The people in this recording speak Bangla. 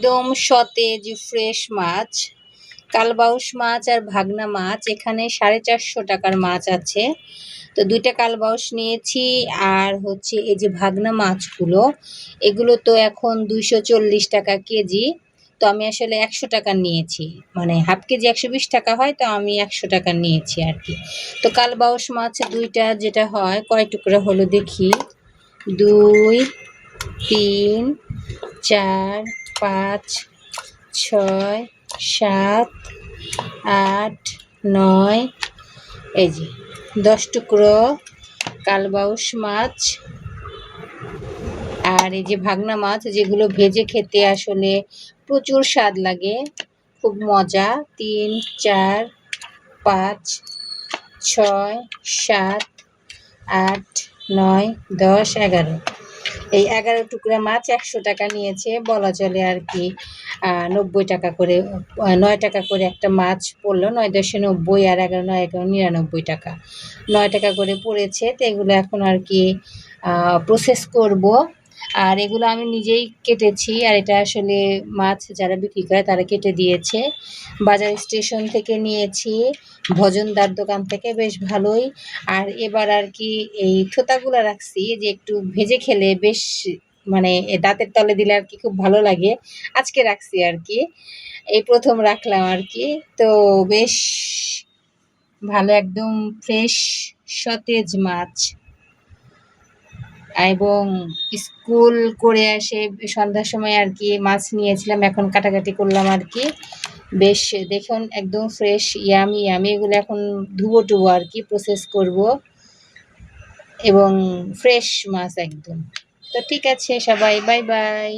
একদম সতেজ ফ্রেশ মাছ, কালবাউস মাছ আর ভাগনা মাছ। এখানে সাড়ে চারশো টাকার মাছ আছে। তো দুইটা কালবাউস নিয়েছি আর হচ্ছে এই যে ভাগনা মাছগুলো, এগুলো তো এখন দুইশো চল্লিশ টাকা কেজি। তো আমি আসলে একশো টাকা নিয়েছি। মানে হাফ কেজি একশো বিশ টাকা হয়, তো আমি একশো টাকা নিয়েছি আর কি। তো কালবাউস মাছ দুইটা যেটা হয়, কয় টুকরা হলো দেখি। দুই, তিন, চার পাঁচ, ছয়, সাত, আট, নয়, এই যে দশ টুকরো কালবাউস মাছ আর এই যে ভাগনা মাছ যেগুলো ভেজে খেতে আসলে প্রচুর স্বাদ লাগে, খুব মজা। তিন, চার, পাঁচ, ছয়, সাত, আট, নয়, দশ, এগারো। এই এগারো টুকরা মাছ একশো টাকা নিয়েছে, বলা চলে আর কি। নব্বই টাকা করে নয় টাকা করে একটা মাছ পড়ল, নয় দশে নব্বই আর এগারো, নয় এগারো, নিরানব্বই টাকা। নয় টাকা করে পড়েছে, তো এগুলো এখন আর কি প্রসেস করব। আর এগুলো আমি নিজেই কেটেছি, আর এটা আসলে মাছ যারা বিক্রি করে তারা কেটে দিয়েছে। বাজার স্টেশন থেকে নিয়েছি, ভজনদার দোকান থেকে বেশ ভালোই। আর এবার আর কি এই থোতাগুলো রাখছি যে একটু ভেজে খেলে বেশ মানে দাঁতের তলে দিলে আর কি খুব ভালো লাগে। আজকে রাখছি আর কি। এই প্রথম রাখলাম আর কি। তো বেশ ভালো, একদম ফ্রেশ সতেজ মাছ। এবং স্কুল করে এসে সন্ধ্যার সময় আর কি মাছ নিয়েছিলাম, এখন কাটাকাটি করলাম আর কি। বেশ দেখুন, একদম ফ্রেশ ইয়ামি ইয়ামি এগুলো এখন ধুবো টুবো আর কি প্রসেস করব। এবং ফ্রেশ মাছ একদম। তো ঠিক আছে সবাই বাই বাই